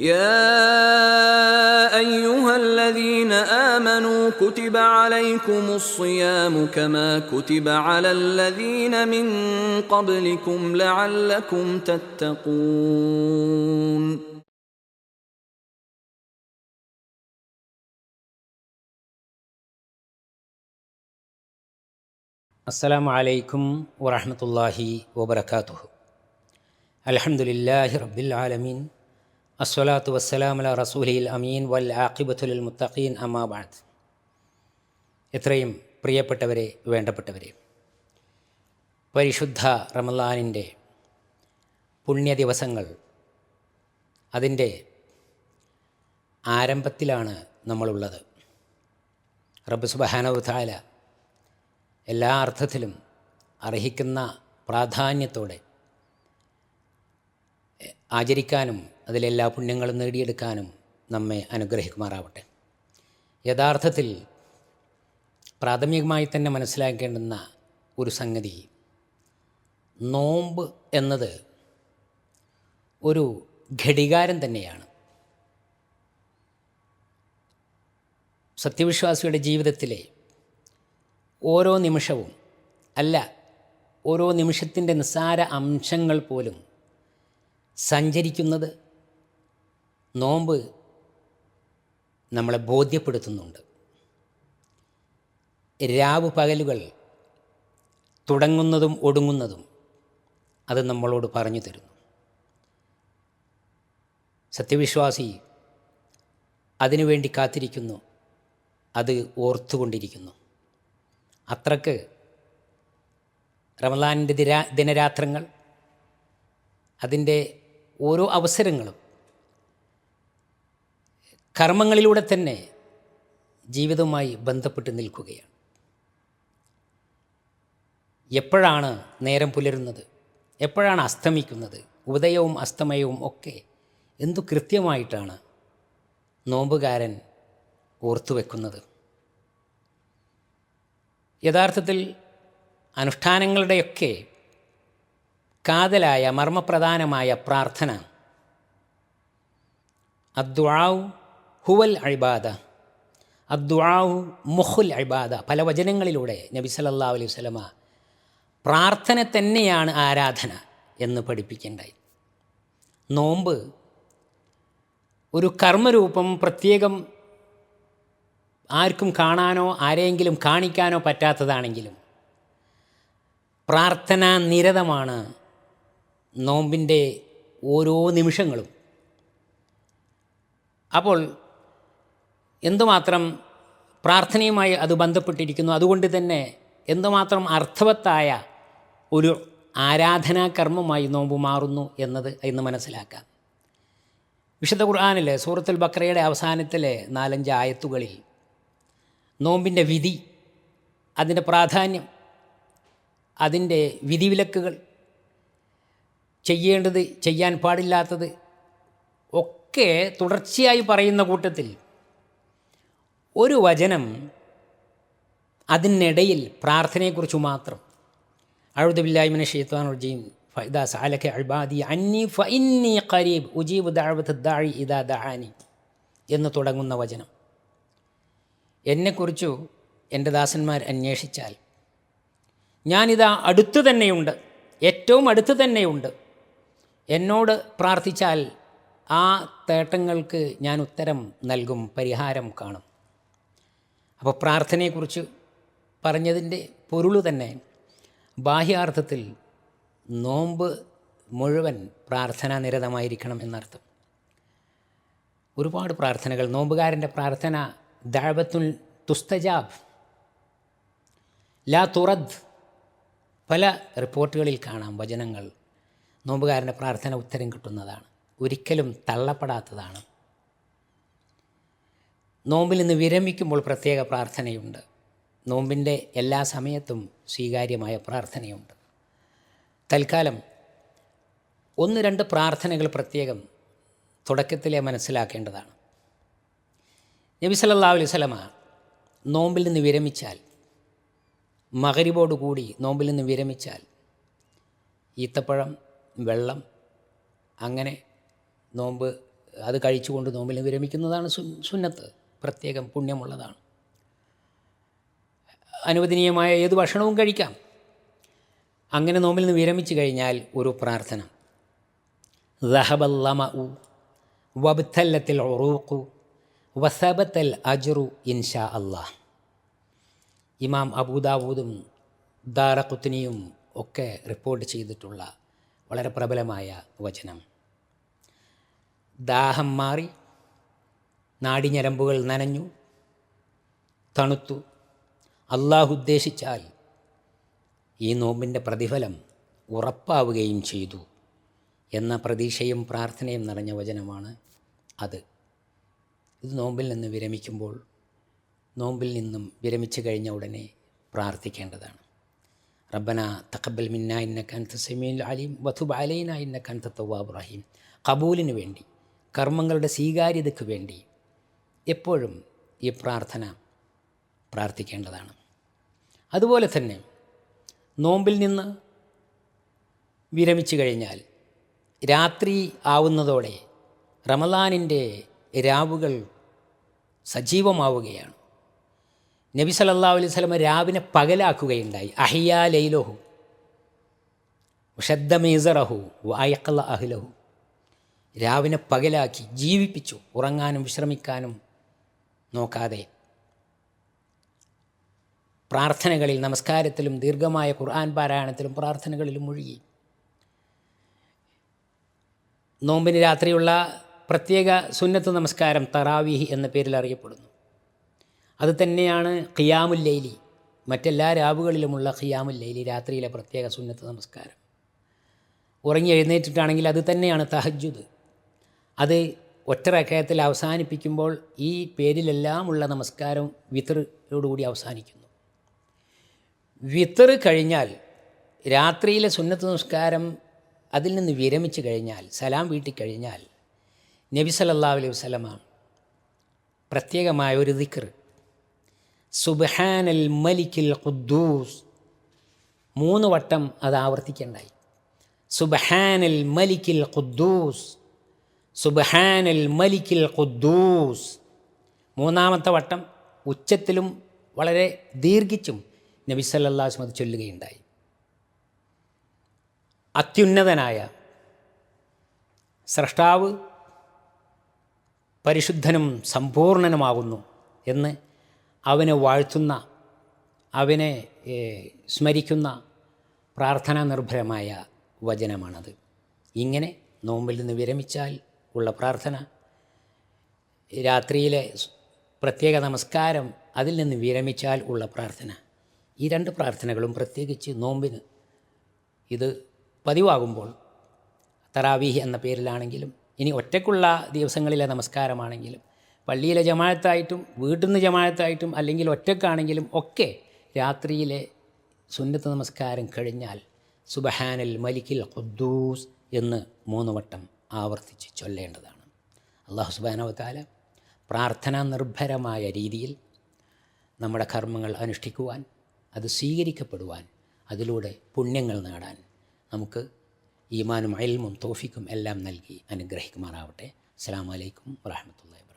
يا أيها الذين آمنوا كتب عليكم الصيام كما كتب على الذين من قبلكم لعلكم تتقون. السلام عليكم ورحمة الله وبركاته. الحمد لله رب العالمين. വസ്സലാം വസ്സലാമല റസൂലിൽ അമീൻ വൽ ആഖിബത്തുൽ മുത്തഖീൻ അമ്മാബാദ് എത്രയും പ്രിയപ്പെട്ടവരെ വേണ്ടപ്പെട്ടവരെ പരിശുദ്ധ റമലാനിന്റെ പുണ്യ ദിവസങ്ങൾ അതിന്റെ ആരംഭത്തിലാണ് നമ്മളുള്ളത്. റബ്ബ് സുബഹാനവ് തആല എല്ലാ അർത്ഥത്തിലും അർഹിക്കുന്ന പ്രാധാന്യത്തോടെ ആചരിക്കാനും അതിലെല്ലാ പുണ്യങ്ങളും നേടിയെടുക്കാനും നമ്മെ അനുഗ്രഹിക്കുമാറാവട്ടെ. യഥാർത്ഥത്തിൽ പ്രാഥമികമായി തന്നെ മനസ്സിലാക്കേണ്ടുന്ന ഒരു സംഗതി നോമ്പ് എന്നത് ഒരു ഘടികാരം തന്നെയാണ്. സത്യവിശ്വാസിയുടെ ജീവിതത്തിലെ ഓരോ നിമിഷവും അല്ല ഓരോ നിമിഷത്തിന്റെ നിസ്സാര അംശങ്ങൾ പോലും സഞ്ചരിക്കുന്നത് നോമ്പ് നമ്മളെ ബോധ്യപ്പെടുത്തുന്നുണ്ട്. രാവ് പകലുകൾ തുടങ്ങുന്നതും ഒടുങ്ങുന്നതും അത് നമ്മളോട് പറഞ്ഞു തരുന്നു. സത്യവിശ്വാസി അതിനുവേണ്ടി കാത്തിരിക്കുന്നു അത് ഓർത്തുകൊണ്ടിരിക്കുന്നു. അത്രയ്ക്ക് റമലാനിന്റെ ദിരാ ദിനരാത്രങ്ങൾ അതിന്റെ ഓരോ അവസരങ്ങളും കർമ്മങ്ങളിലൂടെ തന്നെ ജീവിതവുമായി ബന്ധപ്പെട്ട് നിൽക്കുകയാണ്. എപ്പോഴാണ് നേരം പുലരുന്നത്? എപ്പോഴാണ് അസ്തമിക്കുന്നത്? ഉദയവും അസ്തമയവും ഒക്കെ എന്തു കൃത്യമായിട്ടാണ് നോമ്പുകാരൻ ഓർത്തുവെക്കുന്നത് യഥാർത്ഥത്തിൽ അനുഷ്ഠാനങ്ങളുടെയൊക്കെ കാതലായ മർമ്മപ്രധാനമായ പ്രാർത്ഥന. അദ്വാവ് ഹുവൽ അഴിബാദ അദ്വാവ് മുഹുൽ അഴിബാദ പല വചനങ്ങളിലൂടെ നബി സല്ലാ അലൈഹി സ്വലമ പ്രാർത്ഥന തന്നെയാണ് ആരാധന എന്ന് പഠിപ്പിക്കേണ്ടായി. നോമ്പ് ഒരു കർമ്മരൂപം പ്രത്യേകം ആർക്കും കാണാനോ ആരെയെങ്കിലും കാണിക്കാനോ പറ്റാത്തതാണെങ്കിലും പ്രാർത്ഥനാ നിരതമാണ് നോമ്പിന്റെ ഓരോ നിമിഷങ്ങളും. അപ്പോൾ എന്തുമാത്രം പ്രാർത്ഥനയുമായി അത് ബന്ധപ്പെട്ടിരിക്കുന്നു? അതുകൊണ്ട് തന്നെ എന്തുമാത്രം അർത്ഥവത്തായ ഒരു ആരാധനാകർമ്മമായി നോമ്പ് മാറുന്നു എന്നത് ഇന്ന് മനസ്സിലാക്കാം. വിശുദ്ധ ഖുർആാനിലെ സൂറത്തുൽ ബക്രയുടെ അവസാനത്തിലെ നാലഞ്ച് ആയത്തുകളിൽ നോമ്പിന്റെ വിധി അതിന്റെ പ്രാധാന്യം അതിന്റെ വിധിവിലക്കുകൾ ചെയ്യേണ്ടത് ചെയ്യാൻ പാടില്ലാത്തത് ഒക്കെ തുടർച്ചയായി പറയുന്ന കൂട്ടത്തിൽ ഒരു വചനം അതിനിടയിൽ പ്രാർത്ഥനയെക്കുറിച്ച് മാത്രം. അഴുദുബില്ലായ്മിനെ ഷെയ്ത്താൻ റജീം. ഫൈദാ സാലക്കെ അൽബാദി അന്നി ഫഇന്നി ഖരീബ് ഉജീബ് ദാഴ്വത്ത് ദാഴി ഇദാ ദാനി എന്ന് തുടങ്ങുന്ന വചനം. എന്നെക്കുറിച്ചു എന്റെ ദാസന്മാർ അന്വേഷിച്ചാൽ ഞാനിതാ അടുത്ത് തന്നെയുണ്ട് ഏറ്റവും അടുത്ത് തന്നെയുണ്ട്. എന്നോട് പ്രാർത്ഥിച്ചാൽ ആ തേട്ടങ്ങൾക്ക് ഞാൻ ഉത്തരം നൽകും പരിഹാരം കാണും. അപ്പോൾ പ്രാർത്ഥനയെക്കുറിച്ച് പറഞ്ഞതിന്റെ പൊരുൾ തന്നെ ബാഹ്യാർത്ഥത്തിൽ നോമ്പ് മുഴുവൻ പ്രാർത്ഥനാ നിരതമായിരിക്കണം എന്നർത്ഥം. ഒരുപാട് പ്രാർത്ഥനകൾ നോമ്പുകാരന്റെ പ്രാർത്ഥന ദാവത്തുൽ തുസ്തജാബ് ലാ തുറദ് പല റിപ്പോർട്ടുകളിൽ കാണാം വചനങ്ങൾ. നോമ്പുകാരന്റെ പ്രാർത്ഥന ഉത്തരം കിട്ടുന്നതാണ്. ഒരിക്കലും തള്ളപ്പെടാത്തതാണ്. നോമ്പിൽ നിന്ന് വിരമിക്കുമ്പോൾ പ്രത്യേക പ്രാർത്ഥനയുണ്ട്. നോമ്പിന്റെ എല്ലാ സമയത്തും സ്വീകാര്യമായ പ്രാർത്ഥനയുണ്ട്. തൽക്കാലം ഒന്ന് രണ്ട് പ്രാർത്ഥനകൾ പ്രത്യേകം തുടക്കത്തിലെ മനസ്സിലാക്കേണ്ടതാണ്. നബി സല്ലല്ലാഹു അലൈഹി വസല്ലമ നോമ്പിൽ നിന്ന് വിരമിച്ചാൽ മകരിബോടുകൂടി നോമ്പിൽ നിന്ന് വിരമിച്ചാൽ ഈത്തപ്പഴം വെള്ളം അങ്ങനെ നോമ്പ് അത് കഴിച്ചുകൊണ്ട് നോമ്പിൽ വിരമിക്കുന്നതാണ് സുന്നത്ത്. പ്രത്യേകം പുണ്യമുള്ളതാണ്. അനുവദനീയമായ ഏത് ഭക്ഷണവും കഴിക്കാം. അങ്ങനെ നോമ്പിൽ നിന്ന് വിരമിച്ചു കഴിഞ്ഞാൽ ഒരു പ്രാർത്ഥന. ദഹബല്ലമഉ വബ്തല്ലത്തിൽ ഉറൂഖു വസബത്തൽ അജ്റു ഇൻഷാ അള്ളാഹ് ഇമാം അബൂദാവൂദും ദാറഖുത്തിനിയും ഒക്കെ റിപ്പോർട്ട് ചെയ്തിട്ടുള്ള വളരെ പ്രബലമായ വചനം. ദാഹം മാറി നാടിഞ്ഞരമ്പുകൾ നനഞ്ഞു തണുത്തു. അള്ളാഹു ഉദ്ദേശിച്ചാൽ ഈ നോമ്പിന്റെ പ്രതിഫലം ഉറപ്പാവുകയും ചെയ്തു എന്ന പ്രതീക്ഷയും പ്രാർത്ഥനയും നിറഞ്ഞ വചനമാണ് അത്. ഇത് നോമ്പിൽ നിന്ന് വിരമിക്കുമ്പോൾ നോമ്പിൽ നിന്നും വിരമിച്ചു കഴിഞ്ഞ ഉടനെ പ്രാർത്ഥിക്കേണ്ടതാണ്. റബ്ബന تقبل منا ഇന്നക അൻത السميع അലീം وتب علينا ഇന്നക അൻത التواب الرحيم. കബൂലിന് വേണ്ടി കർമ്മങ്ങളുടെ സ്വീകാര്യതയ്ക്ക് വേണ്ടി എപ്പോഴും ഈ പ്രാർത്ഥന പ്രാർത്ഥിക്കേണ്ടതാണ്. അതുപോലെ തന്നെ നോമ്പിൽ നിന്ന് വിരമിച്ചു കഴിഞ്ഞാൽ രാത്രി ആവുന്നതോടെ റമദാനിന്റെ രാവുകൾ സജീവമാവുകയാണ്. നബി സല്ലല്ലാഹു അലൈഹി സ്വലമ രാവിനെ പകലാക്കുകയുണ്ടായി. അഹിയാ ലൈലഹു ഷദ്ദമീസറഹു വായക്കള്ള അഹ്ലഹു. രാവിനെ പകലാക്കി ജീവിപ്പിച്ചു ഉറങ്ങാനും വിശ്രമിക്കാനും നോക്കാതെ. പ്രാർത്ഥനകളിൽ നമസ്കാരത്തിലും ദീർഘമായ ഖുർആൻ പാരായണത്തിലും പ്രാർത്ഥനകളിലും മുഴുകി. നോമ്പിന് രാത്രിയുള്ള പ്രത്യേക സുന്നത്ത് നമസ്കാരം തറാവിഹി എന്ന പേരിൽ അറിയപ്പെടുന്നു. അത് തന്നെയാണ് ഖിയാമുല്ലൈലി മറ്റെല്ലാ രാവുകളിലുമുള്ള ഖിയാമുല്ലൈലി രാത്രിയിലെ പ്രത്യേക സുന്നത്ത് നമസ്കാരം. ഉറങ്ങി എഴുന്നേറ്റിട്ടാണെങ്കിൽ അത് തന്നെയാണ് തഹജ്ജുദ്. അത് ഒറ്റ റക്കയത്തിൽ അവസാനിപ്പിക്കുമ്പോൾ ഈ പേരിലെല്ലാമുള്ള നമസ്കാരം വിത്തറോടുകൂടി അവസാനിക്കുന്നു. വിത്തറ് കഴിഞ്ഞാൽ രാത്രിയിലെ സുന്നത്ത് നമസ്കാരം അതിൽ നിന്ന് വിരമിച്ച് കഴിഞ്ഞാൽ സലാം വീട്ടി കഴിഞ്ഞാൽ നബി സല്ലല്ലാഹു അലൈഹി വസല്ലമ പ്രത്യേകമായ ഒരു ദിക്ർ സുബ്ഹാനൽ മലിക്കിൽ ഖുദ്ദൂസ്. മൂന്ന് വട്ടം അത് ആവർത്തിക്കേണ്ടായി. സുബഹാനൽ മലിക്കിൽ ഖുദ്ദൂസ്. സുബഹാനൽ മലിക്കിൽ ഖുദ്ദൂസ്. മൂന്നാമത്തെ വട്ടം ഉച്ചത്തിലും വളരെ ദീർഘിച്ചും നബി വസല്ലം അത് ചൊല്ലുകയുണ്ടായി. അത്യുന്നതനായ സ്രഷ്ടാവ് പരിശുദ്ധനും സമ്പൂർണനുമാകുന്നു എന്ന് അവനെ വാഴ്ത്തുന്ന അവനെ സ്മരിക്കുന്ന പ്രാർത്ഥനാ നിർഭരമായ വചനമാണത്. ഇങ്ങനെ നോമ്പിൽ നിന്ന് വിരമിച്ചാൽ ഉള്ള പ്രാർത്ഥന രാത്രിയിലെ പ്രത്യേക നമസ്കാരം അതിൽ നിന്ന് വിരമിച്ചാൽ ഉള്ള പ്രാർത്ഥന ഈ രണ്ട് പ്രാർത്ഥനകളും പ്രത്യേകിച്ച് നോമ്പിന് ഇത് പതിവാകുമ്പോൾ തറാവീഹ് എന്ന പേരിലാണെങ്കിലും ഇനി ഒറ്റയ്ക്കുള്ള ദിവസങ്ങളിലെ നമസ്കാരമാണെങ്കിലും പള്ളിയിലെ ജമാഴത്തായിട്ടും വീട്ടിൽ നിന്ന് ജമാഴത്തായിട്ടും അല്ലെങ്കിൽ ഒറ്റക്കാണെങ്കിലും ഒക്കെ രാത്രിയിലെ സുന്നത്ത് നമസ്കാരം കഴിഞ്ഞാൽ സുബഹാനൽ മലിക്കിൽ ഖുദ്ദൂസ് എന്ന് മൂന്ന് വട്ടം ആവർത്തിച്ച് ചൊല്ലേണ്ടതാണ്. അള്ളാഹു സുബാനവത്താല പ്രാർത്ഥനാ നിർഭരമായ രീതിയിൽ നമ്മുടെ കർമ്മങ്ങൾ അനുഷ്ഠിക്കുവാൻ അത് സ്വീകരിക്കപ്പെടുവാൻ അതിലൂടെ പുണ്യങ്ങൾ നേടാൻ നമുക്ക് ഈമാനും അയൽമും തോഫിക്കും എല്ലാം നൽകി അനുഗ്രഹിക്കുമാറാവട്ടെ. അസ്സാം വലൈക്കും വാഹമത്തല്ലാ